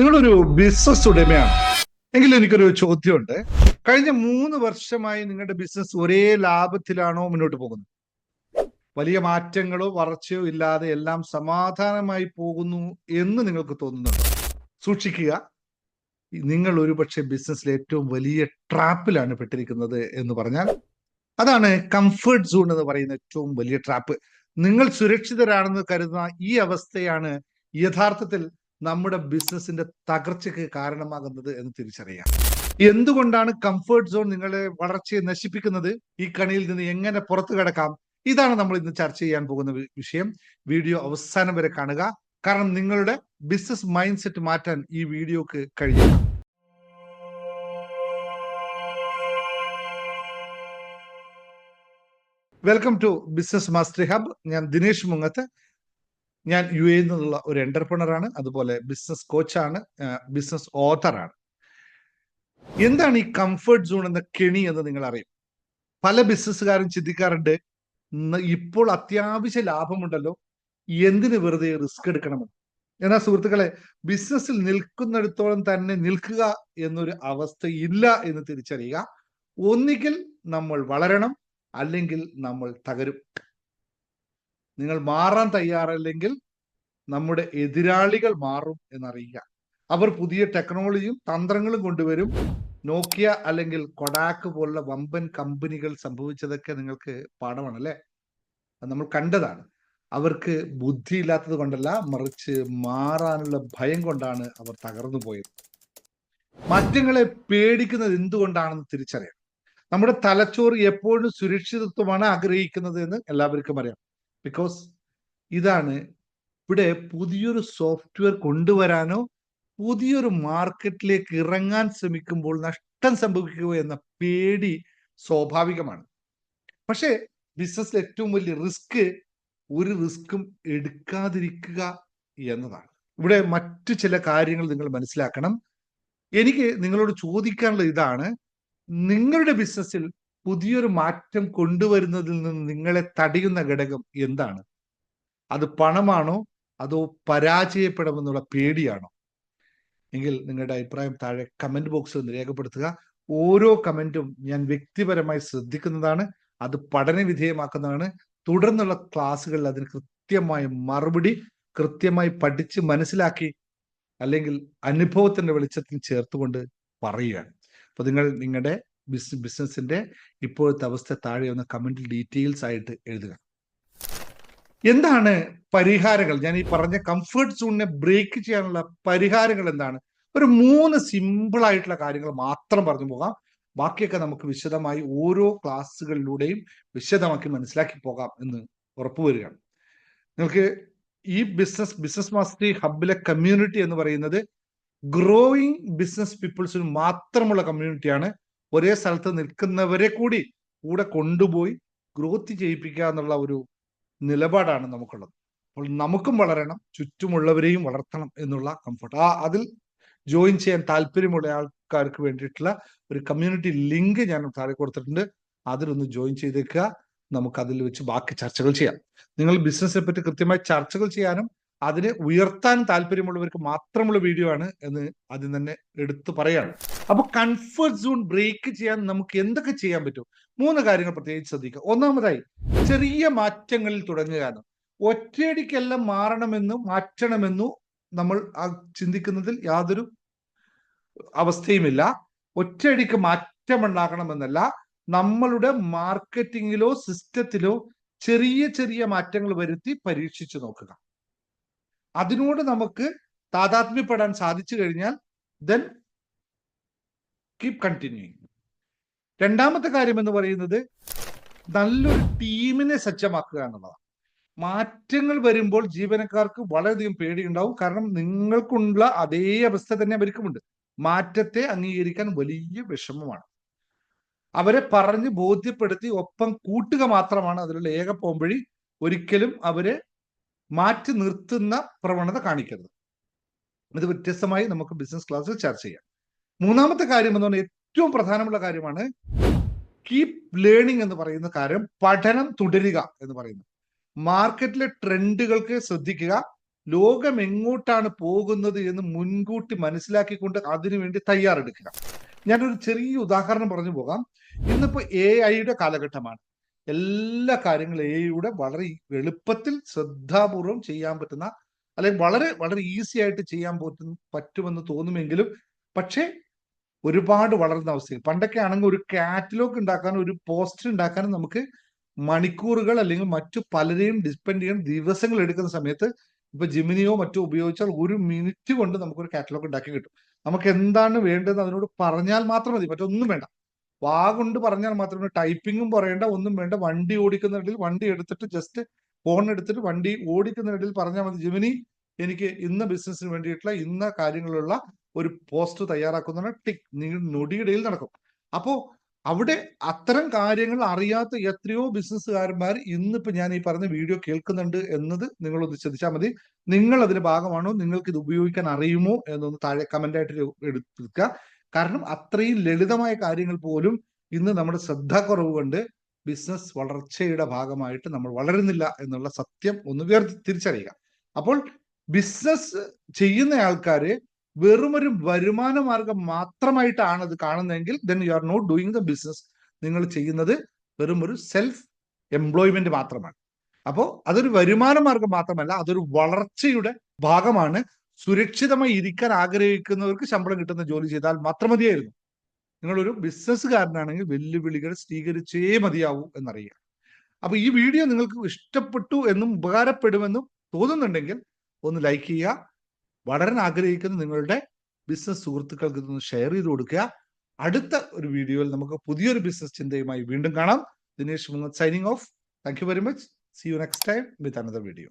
നിങ്ങളൊരു ബിസിനസ് ഉടമയാണ്. എങ്കിൽ എനിക്കൊരു ചോദ്യമുണ്ട്. കഴിഞ്ഞ മൂന്ന് വർഷമായി നിങ്ങളുടെ ബിസിനസ് ഒരേ ലാഭത്തിലാണോ മുന്നോട്ട് പോകുന്നത്? വലിയ മാറ്റങ്ങളോ വളർച്ചയോ ഇല്ലാതെ എല്ലാം സമാധാനമായി പോകുന്നു എന്ന് നിങ്ങൾക്ക് തോന്നുന്നുണ്ടോ? സൂക്ഷിക്കുക. നിങ്ങൾ ഒരുപക്ഷെ ബിസിനസ്സിൽ ഏറ്റവും വലിയ ട്രാപ്പിലാണ് പെട്ടിരിക്കുന്നത് എന്ന് പറഞ്ഞാൽ അതാണ് കംഫർട്ട് സോൺ എന്ന് പറയുന്ന ഏറ്റവും വലിയ ട്രാപ്പ് നിങ്ങൾ സുരക്ഷിതരാണെന്ന് കരുതുന്ന ഈ അവസ്ഥയാണ് യഥാർത്ഥത്തിൽ നമ്മുടെ ബിസിനസിന്റെ തകർച്ചയ്ക്ക് കാരണമാകുന്നത് എന്ന് തിരിച്ചറിയാം. എന്തുകൊണ്ടാണ് കംഫേർട്ട് സോൺ നിങ്ങളെ വളർച്ചയെ നശിപ്പിക്കുന്നത്? ഈ കണിയിൽ നിന്ന് എങ്ങനെ പുറത്തു കിടക്കാം? ഇതാണ് നമ്മൾ ഇന്ന് ചർച്ച ചെയ്യാൻ പോകുന്ന വിഷയം. വീഡിയോ അവസാനം വരെ കാണുക. കാരണം നിങ്ങളുടെ ബിസിനസ് മൈൻഡ് സെറ്റ് മാറ്റാൻ ഈ വീഡിയോക്ക് കഴിയും welcome to business mastery hub ഞാൻ ദിനേഷ് മുങ്ങത്ത്. ഞാൻ യു എ നിന്നുള്ള ഒരു എന്റർപ്രണർ ആണ് അതുപോലെ ബിസിനസ് കോച്ചാണ് ബിസിനസ് ഓത്തറാണ് എന്താണ് ഈ കംഫർട്ട് സോൺ എന്ന കെണി എന്ന് നിങ്ങൾ അറിയും? പല ബിസിനസ്സുകാരും ചിന്തിക്കാറുണ്ട് "ന- ഇപ്പോൾ അത്യാവശ്യ ലാഭമുണ്ടല്ലോ എന്തിന് വെറുതെ റിസ്ക് എടുക്കണമെന്ന്? എന്നാൽ സുഹൃത്തുക്കളെ ബിസിനസ്സിൽ നിൽക്കുന്നിടത്തോളം തന്നെ നിൽക്കുക എന്നൊരു അവസ്ഥ ഇല്ല എന്ന് തിരിച്ചറിയുക. ഒന്നുകിൽ നമ്മൾ വളരണം അല്ലെങ്കിൽ നമ്മൾ തകരും. നിങ്ങൾ മാറാൻ തയ്യാറല്ലെങ്കിൽ നമ്മുടെ എതിരാളികൾ മാറും എന്നറിയുക. അവർ പുതിയ ടെക്നോളജിയും തന്ത്രങ്ങളും കൊണ്ടുവരും. നോക്കിയ അല്ലെങ്കിൽ കൊഡാക്ക് പോലുള്ള വമ്പൻ കമ്പനികൾ സംഭവിച്ചതൊക്കെ നിങ്ങൾക്ക് പാഠമാണ് അല്ലെ? നമ്മൾ കണ്ടതാണ്. അവർക്ക് ബുദ്ധി ഇല്ലാത്തത് കൊണ്ടല്ല മറിച്ച് മാറാനുള്ള ഭയം കൊണ്ടാണ് അവർ തകർന്നു പോയത്. മറ്റങ്ങളെ പേടിക്കുന്നത് എന്തുകൊണ്ടാണെന്ന് തിരിച്ചറിയാം നമ്മുടെ തലച്ചോറ് എപ്പോഴും സുരക്ഷിതത്വമാണ് ആഗ്രഹിക്കുന്നത് എന്ന് എല്ലാവർക്കും അറിയാം. ബിക്കോസ് ഇതാണ് ഇവിടെ പുതിയൊരു സോഫ്റ്റ്വെയർ കൊണ്ടുവരാനോ പുതിയൊരു മാർക്കറ്റിലേക്ക് ഇറങ്ങാൻ ശ്രമിക്കുമ്പോൾ നഷ്ടം സംഭവിക്കുക എന്ന പേടി സ്വാഭാവികമാണ്. പക്ഷേ ബിസിനസ്സിൽ ഏറ്റവും വലിയ റിസ്ക് ഒരു റിസ്ക്കും എടുക്കാതിരിക്കുക എന്നതാണ്. ഇവിടെ മറ്റു ചില കാര്യങ്ങൾ നിങ്ങൾ മനസ്സിലാക്കണം. എനിക്ക് നിങ്ങളോട് ചോദിക്കാനുള്ള ഇതാണ്. നിങ്ങളുടെ ബിസിനസ്സിൽ പുതിയൊരു മാറ്റം കൊണ്ടുവരുന്നതിൽ നിന്ന് നിങ്ങളെ തടയുന്ന ഘടകം എന്താണ്? അത് പണമാണോ? അതോ പരാജയപ്പെടുമെന്നുള്ള പേടിയാണോ? എങ്കിൽ നിങ്ങളുടെ അഭിപ്രായം താഴെ കമന്റ് ബോക്സിൽ രേഖപ്പെടുത്തുക. ഓരോ കമന്റും ഞാൻ വ്യക്തിപരമായി ശ്രദ്ധിക്കുന്നതാണ് അത് പഠനവിധേയമാക്കുന്നതാണ് തുടർന്നുള്ള ക്ലാസ്സുകളിൽ അതിന് കൃത്യമായ മറുപടി കൃത്യമായി പഠിച്ച് മനസ്സിലാക്കി അല്ലെങ്കിൽ അനുഭവത്തിന്റെ വെളിച്ചത്തിൽ ചേർത്തുകൊണ്ട് പറയുകയാണ്. അപ്പൊ നിങ്ങൾ നിങ്ങളുടെ ബിസ് ബിസിനസിന്റെ ഇപ്പോഴത്തെ അവസ്ഥ താഴെ ഒന്ന് കമന്റിൽ ഡീറ്റെയിൽസ് ആയിട്ട് എഴുതുക. എന്താണ് പരിഹാരങ്ങൾ? ഞാൻ ഈ പറഞ്ഞ കംഫർട്ട് സോണിനെ ബ്രേക്ക് ചെയ്യാനുള്ള പരിഹാരങ്ങൾ എന്താണ്? ഒരു മൂന്ന് സിമ്പിൾ ആയിട്ടുള്ള കാര്യങ്ങൾ മാത്രം പറഞ്ഞു പോകാം. ബാക്കിയൊക്കെ നമുക്ക് വിശദമായി ഓരോ ക്ലാസ്സുകളിലൂടെയും വിശദമാക്കി മനസ്സിലാക്കി പോകാം എന്ന് ഉറപ്പുവരികയാണ്. നിങ്ങൾക്ക് ഈ ബിസിനസ് ബിസിനസ് മാസ്റ്ററി ഹബിലെ കമ്മ്യൂണിറ്റി എന്ന് പറയുന്നത് ഗ്രോയിങ് ബിസിനസ് പീപ്പിൾസിന് മാത്രമുള്ള കമ്മ്യൂണിറ്റിയാണ് ഒരേ സ്ഥലത്ത് നിൽക്കുന്നവരെ കൂടി കൂടെ കൊണ്ടുപോയി ഗ്രോത്ത് ചെയ്യിപ്പിക്കുക എന്നുള്ള ഒരു നിലപാടാണ് നമുക്കുള്ളത്. അപ്പോൾ നമുക്കും വളരണം ചുറ്റുമുള്ളവരെയും വളർത്തണം എന്നുള്ള കംഫർട്ട് ആ അതിൽ ജോയിൻ ചെയ്യാൻ താല്പര്യമുള്ള ആൾക്കാർക്ക് വേണ്ടിയിട്ടുള്ള ഒരു കമ്മ്യൂണിറ്റി ലിങ്ക് ഞാൻ താഴെ കൊടുത്തിട്ടുണ്ട്. അതിലൊന്ന് ജോയിൻ ചെയ്തേക്കുക. നമുക്ക് അതിൽ വെച്ച് ബാക്കി ചർച്ചകൾ ചെയ്യാം. നിങ്ങൾ ബിസിനസ്സിനെ പറ്റി കൃത്യമായി ചർച്ചകൾ ചെയ്യാനും അതിനെ ഉയർത്താൻ താല്പര്യമുള്ളവർക്ക് മാത്രമുള്ള വീഡിയോ ആണ് എന്ന് ആദ്യം തന്നെ എടുത്തു പറയാണ്. അപ്പൊ കംഫർട്ട് സോൺ ബ്രേക്ക് ചെയ്യാൻ നമുക്ക് എന്തൊക്കെ ചെയ്യാൻ പറ്റും? മൂന്ന് കാര്യങ്ങൾ പ്രത്യേകിച്ച് ശ്രദ്ധിക്കുക. ഒന്നാമതായി ചെറിയ മാറ്റങ്ങളിൽ തുടങ്ങുക ഒറ്റയടിക്കെല്ലാം മാറണമെന്നു മാറ്റണമെന്നു നമ്മൾ ചിന്തിക്കുന്നതിൽ യാതൊരു അവസ്ഥയുമില്ല. ഒറ്റയടിക്ക് മാറ്റമുണ്ടാകണമെന്നല്ല. നമ്മളുടെ മാർക്കറ്റിങ്ങിലോ സിസ്റ്റത്തിലോ ചെറിയ ചെറിയ മാറ്റങ്ങൾ വരുത്തി പരീക്ഷിച്ചു നോക്കുക. അതിനോട് നമുക്ക് താതാത്മ്യപ്പെടാൻ സാധിച്ചു കഴിഞ്ഞാൽ ദെൻ കീപ് കണ്ടിന്യൂയിങ് രണ്ടാമത്തെ കാര്യം എന്ന് പറയുന്നത് നല്ലൊരു ടീമിനെ സജ്ജമാക്കുക എന്നുള്ളതാണ്. മാറ്റങ്ങൾ വരുമ്പോൾ ജീവനക്കാർക്ക് വളരെയധികം പേടിയുണ്ടാവും. കാരണം നിങ്ങൾക്കുള്ള അതേ അവസ്ഥ തന്നെ അവർക്കുമുണ്ട്. മാറ്റത്തെ അംഗീകരിക്കാൻ വലിയ വിഷമമാണ്. അവരെ പറഞ്ഞ് ബോധ്യപ്പെടുത്തി ഒപ്പം കൂട്ടുക മാത്രമാണ് അതിലുള്ള ഏക പോംവഴി. ഒരിക്കലും അവരെ മാറ്റി നിർത്തുന്ന പ്രവണത കാണിക്കരുത്. ഇത് വ്യത്യസ്തമായി നമുക്ക് ബിസിനസ് ക്ലാസ്സിൽ ചർച്ച ചെയ്യാം. മൂന്നാമത്തെ കാര്യം എന്ന് പറഞ്ഞാൽ ഏറ്റവും പ്രധാനമുള്ള കാര്യമാണ് കീപ് ലേണിംഗ് എന്ന് പറയുന്ന കാര്യം പഠനം തുടരുക എന്ന് പറയുന്നത്. മാർക്കറ്റിലെ ട്രെൻഡുകൾക്ക് ശ്രദ്ധിക്കുക. ലോകം എങ്ങോട്ടാണ് പോകുന്നത് എന്ന് മുൻകൂട്ടി മനസ്സിലാക്കിക്കൊണ്ട് അതിനുവേണ്ടി തയ്യാറെടുക്കുക. ഞാനൊരു ചെറിയ ഉദാഹരണം പറഞ്ഞു പോകാം. ഇന്നിപ്പോ എ ഐയുടെ കാലഘട്ടമാണ്. എല്ലാ കാര്യങ്ങളും എ ഐയുടെ വളരെ എളുപ്പത്തിൽ ശ്രദ്ധാപൂർവം ചെയ്യാൻ പറ്റുന്ന അല്ലെങ്കിൽ വളരെ വളരെ ഈസി ആയിട്ട് ചെയ്യാൻ പറ്റും പറ്റുമെന്ന് തോന്നുമെങ്കിലും പക്ഷേ ഒരുപാട് വളർന്ന അവസ്ഥയിൽ പണ്ടൊക്കെ ആണെങ്കിൽ ഒരു കാറ്റലോഗ് ഉണ്ടാക്കാൻ ഒരു പോസ്റ്റർ ഉണ്ടാക്കാൻ നമുക്ക് മണിക്കൂറുകൾ അല്ലെങ്കിൽ മറ്റു പലരെയും ഡിസ്പെൻഡ് ചെയ്യാൻ ദിവസങ്ങൾ എടുക്കുന്ന സമയത്ത് ഇപ്പൊ ജിമിനിയോ മറ്റോ ഉപയോഗിച്ചാൽ ഒരു മിനിറ്റ് കൊണ്ട് നമുക്കൊരു കാറ്റലോഗ് ഉണ്ടാക്കി കിട്ടും. നമുക്ക് എന്താണ് വേണ്ടതെന്ന് അതിനോട് പറഞ്ഞാൽ മാത്രം മതി. മറ്റൊന്നും വേണ്ട. വാ കൊണ്ട് പറഞ്ഞാൽ മാത്രമേ ടൈപ്പിങ്ങും പറയേണ്ട ഒന്നും വേണ്ട. വണ്ടി ഓടിക്കുന്നിടയിൽ വണ്ടി എടുത്തിട്ട് ജസ്റ്റ് ഫോൺ എടുത്തിട്ട് വണ്ടി ഓടിക്കുന്നിടയിൽ പറഞ്ഞാൽ മതി. ജിമിനി എനിക്ക് ഇന്ന ബിസിനസ്സിന് വേണ്ടിയിട്ടുള്ള ഇന്ന കാര്യങ്ങളുള്ള ഒരു പോസ്റ്റ് തയ്യാറാക്കുന്ന ടിക് നൊടിയിടയിൽ നടക്കും. അപ്പോ അവിടെ അത്തരം കാര്യങ്ങൾ അറിയാത്ത എത്രയോ ബിസിനസ്സുകാരന്മാർ ഇന്നിപ്പോ ഞാൻ ഈ പറഞ്ഞ വീഡിയോ കേൾക്കുന്നുണ്ട് എന്നത് നിങ്ങളൊന്ന് ശ്രദ്ധിച്ചാൽ മതി. നിങ്ങൾ അതിന്റെ ഭാഗമാണോ? നിങ്ങൾക്ക് ഇത് ഉപയോഗിക്കാൻ അറിയുമോ? എന്നൊന്ന് താഴെ കമന്റ് ആയിട്ട് എടുക്കുക. കാരണം അത്രയും ലളിതമായ കാര്യങ്ങൾ പോലും ഇന്ന് നമ്മുടെ ശ്രദ്ധാക്കുറവ് കൊണ്ട് ബിസിനസ് വളർച്ചയുടെ ഭാഗമായിട്ട് നമ്മൾ വളരുന്നില്ല എന്നുള്ള സത്യം ഒന്ന് വേർ തിരിച്ചറിയുക. അപ്പോൾ ബിസിനസ് ചെയ്യുന്ന ആൾക്കാര് വെറുമൊരു വരുമാന മാർഗം മാത്രമായിട്ടാണ് അത് കാണുന്നതെങ്കിൽ then you are not doing the business നിങ്ങൾ ചെയ്യുന്നത് വെറും ഒരു സെൽഫ് എംപ്ലോയ്മെന്റ് മാത്രമാണ്. അപ്പോൾ അതൊരു വരുമാന മാർഗം മാത്രമല്ല അതൊരു വളർച്ചയുടെ ഭാഗമാണ്. സുരക്ഷിതമായി ഇരിക്കാൻ ആഗ്രഹിക്കുന്നവർക്ക് ശമ്പളം കിട്ടുന്ന ജോലി ചെയ്താൽ മാത്രം മതിയായിരുന്നു നിങ്ങളൊരു ബിസിനസ്സുകാരനാണെങ്കിൽ വെല്ലുവിളികൾ സ്വീകരിച്ചേ മതിയാവൂ എന്നറിയുക. അപ്പൊ ഈ വീഡിയോ നിങ്ങൾക്ക് ഇഷ്ടപ്പെട്ടു എന്നും ഉപകാരപ്പെടുമെന്നും തോന്നുന്നുണ്ടെങ്കിൽ ഒന്ന് ലൈക്ക് ചെയ്യുക വളരാൻ ആഗ്രഹിക്കുന്ന നിങ്ങളുടെ ബിസിനസ് സുഹൃത്തുക്കൾക്ക് ഇതൊന്ന് ഷെയർ ചെയ്ത് കൊടുക്കുക. അടുത്ത ഒരു വീഡിയോയിൽ നമുക്ക് പുതിയൊരു ബിസിനസ് ചിന്തയുമായി വീണ്ടും കാണാം. Dinesh Muhammad signing off thank you very much see you next time with another video